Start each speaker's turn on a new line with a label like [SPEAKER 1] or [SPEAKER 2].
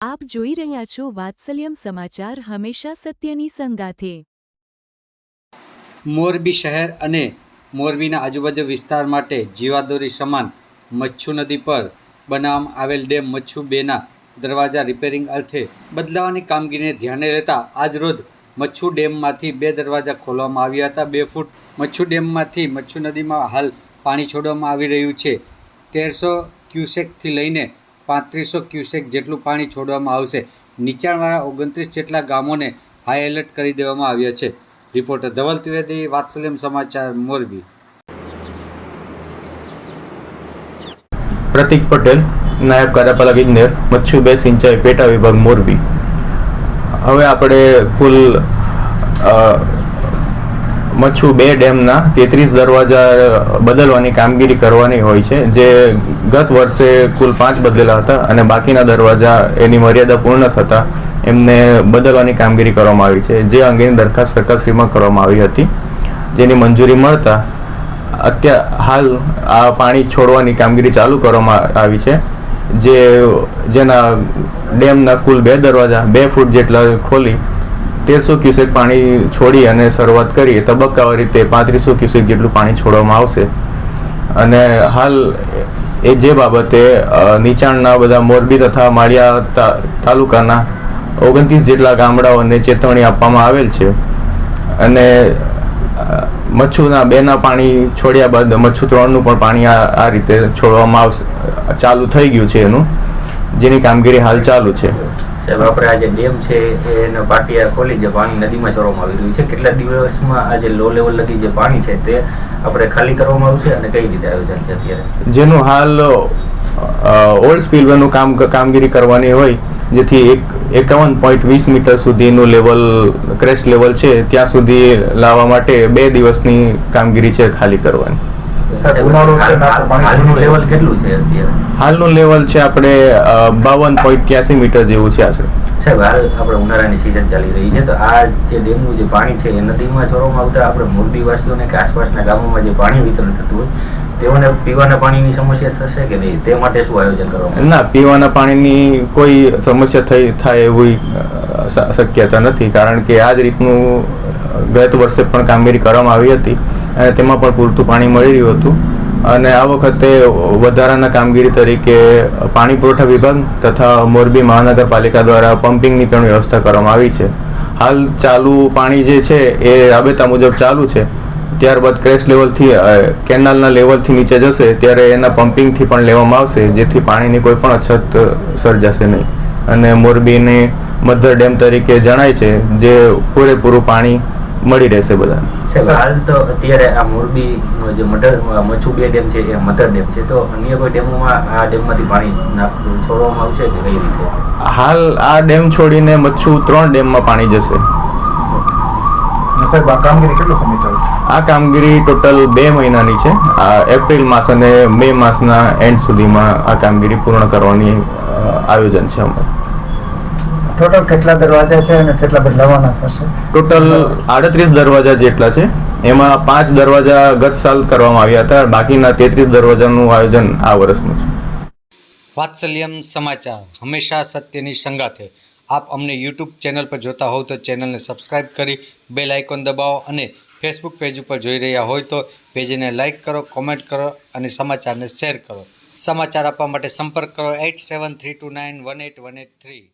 [SPEAKER 1] આપ જોઈ રહ્યા છો વાત્સલ્યમ સમાચાર હંમેશા સત્યની સંગાથે.
[SPEAKER 2] મોરબી શહેર અને મોરબીના આજુબાજુ વિસ્તાર માટે જીવાદોરી સમાન મચ્છુ નદી પર બનાવવામાં આવેલ ડેમ મચ્છુ બેના દરવાજા રિપેરિંગ અર્થે બદલાવાની કામગીરીને ધ્યાને લેતા આજરોજ મચ્છુ ડેમમાંથી બે દરવાજા ખોલવામાં આવ્યા હતા. બે ફૂટ મચ્છુ ડેમમાંથી મચ્છુ નદીમાં હાલ પાણી છોડવામાં આવી રહ્યું છે. તેરસો ક્યુસેકથી લઈને પાંત્રીસો ક્યુસેક જેટલું પાણી છોડવામાં આવશે. નીચાણવાળા ઓગણત્રીસ જેટલા ગામોને હાઈ એલર્ટ કરી દેવામાં આવ્યા છે. રિપોર્ટર ધવલ ત્રિવેદી, વાત્સલ્યમ સમાચાર, મોરબી.
[SPEAKER 3] પ્રતિક પટેલ, નાયબ કાર્યપાલક ઇજનેર મચ્છુ બે સિંચાઈ પેટા વિભાગ, મોરબી. હવે આપણે કુલ મચ્છુ બે ડેમના તેત્રીસ દરવાજા બદલવાની કામગીરી કરવાની હોય છે, જે ગત વર્ષે કુલ પાંચ બદલેલા હતા અને બાકીના દરવાજા એની મર્યાદા પૂર્ણ થતાં એમને બદલવાની કામગીરી કરવામાં આવી છે. જે અંગેની દરખાસ્ત સરકારશ્રીમાં કરવામાં આવી હતી. જેની મંજૂરી મળતા અત્યાર હાલ આ પાણી છોડવાની કામગીરી ચાલુ કરવામાં આવી છે. જે જેના ડેમના કુલ બે દરવાજા બે ફૂટ જેટલા ખોલી તેરસો ક્યુસેક પાણી છોડી અને શરૂઆત કરી. તબક્કાવાર રીતે પાંત્રીસો ક્યુસેક જેટલું પાણી છોડવામાં આવશે. અને હાલ એ જે બાબતે નીચાણના બધા મોરબી તથા માળિયા તાલુકાના ઓગણત્રીસ જેટલા ગામડાઓને ચેતવણી આપવામાં આવેલ છે. અને મચ્છુના બેના પાણી છોડ્યા બાદ મચ્છુ ત્રણનું પણ પાણી આ રીતે છોડવામાં આવશે, ચાલુ થઈ ગયું છે એનું, જેની કામગીરી હાલ ચાલુ છે.
[SPEAKER 4] સાહેબ આપણે આજે ડેમ છે, એને પાટિયા ખોલી જે પાણી નદીમાં છોડવામાં આવી રહ્યું છે. કેટલા દિવસમાં આ જે લો લેવલ લગી જે પાણી છે તે આપણે ખાલી કરવામાં આવ્યું છે અને કઈ રીતે આયોજન છે અત્યારે?
[SPEAKER 3] જેનું હાલ ઓલ્ડ સ્પીલવેનું કામ, કામગીરી કરવાની હોય, જેથી એક, એકાવન પોઈન્ટ વીસ મીટર સુધીનું લેવલ ક્રેસ્ટ લેવલ છે, ત્યાં સુધી લાવવા માટે બે દિવસની કામગીરી છે ખાલી કરવાની.
[SPEAKER 4] હાલનું લેવલ છે અત્યારે?
[SPEAKER 3] હાલનું લેવલ છે આપણે બાવન પોઈન્ટ ત્યાસી મીટર જેવું છે આશરે
[SPEAKER 4] સાહેબ હાલ આપણે ઉનાળાની સિઝન ચાલી રહી છે તો આ જે ડેમનું જે પાણી છે એ નદીમાં છોડવામાં આવતા આપણે મોરબીવાસીઓને કે આસપાસના ગામોમાં જે પાણી વિતરણ થતું હોય તેઓને પીવાના પાણીની સમસ્યા થશે કે નહીં? તે માટે શું આયોજન કરવામાં
[SPEAKER 3] ના પીવાના પાણીની કોઈ સમસ્યા થઈ થાય એવી શક્યતા નથી કારણ કે આ જ રીતનું ગત વર્ષે પણ કામગીરી કરવામાં આવી હતી. તેમાં પણ પૂરતું પાણી મળી રહ્યું હતું. અને આ વખતે વધારાના કામગીરી તરીકે પાણી પુરવઠા વિભાગ તથા મોરબી મહાનગરપાલિકા દ્વારા પમ્પિંગની પણ વ્યવસ્થા કરવામાં આવી છે. હાલ ચાલુ પાણી જે છે એ રાબેતા મુજબ ચાલુ છે. ત્યારબાદ ક્રેશ લેવલથી કેનાલના લેવલથી નીચે જશે, ત્યારે એના પમ્પિંગથી પણ લેવામાં આવશે, જેથી પાણીની કોઈ પણ અછત સર્જાશે નહીં. અને મોરબીને મધર ડેમ તરીકે જણાય છે, જે પૂરેપૂરું પાણી મળી રહેશે
[SPEAKER 4] બધા હાલ તો અત્યારે આ મોરબી જે મટર મચ્છુ બે ડેમ છે એ મધર ડેમ છે. તો અન્ય કોઈ ડેમોમાં આ ડેમમાંથી પાણી છોડવામાં આવશે કે કઈ રીતે?
[SPEAKER 3] હાલ આ ડેમ છોડીને મચ્છુ ત્રણ ડેમમાં પાણી જશે.
[SPEAKER 5] આ કામગીરી કેટલો સમય ચાલશે
[SPEAKER 3] આ કામગીરી ટોટલ બે મહિનાની છે. આ એપ્રિલ માસ અને મે માસના એન્ડ સુધીમાં આ કામગીરી પૂર્ણ કરવાની આયોજન છે અમારું.
[SPEAKER 6] ટોટલ કેટલા દરવાજા છે અને કેટલા બદલાવાના થશે?
[SPEAKER 3] ટોટલ આડત્રીસ દરવાજા જેટલા છે. એમાં પાંચ દરવાજા ગત સાલ કરવામાં આવ્યા હતા. બાકીના તેત્રીસ દરવાજાનું આયોજન આ વર્ષનું છે.
[SPEAKER 2] વાત્સલ્યમ સમાચાર. હંમેશા સત્યની સંગાથે. આપ અમને યુટ્યુબ ચેનલ પર જોતા હોવ તો ચેનલને સબસ્ક્રાઇબ કરી બેલ આઇકોન દબાવો અને ફેસબુક પેજ ઉપર જોઈ રહ્યા હોય તો પેજને લાઇક કરો કોમેન્ટ કરો અને સમાચારને શેર કરો. સમાચાર આપવા માટે સંપર્ક કરો at seven three two nine one at one at three.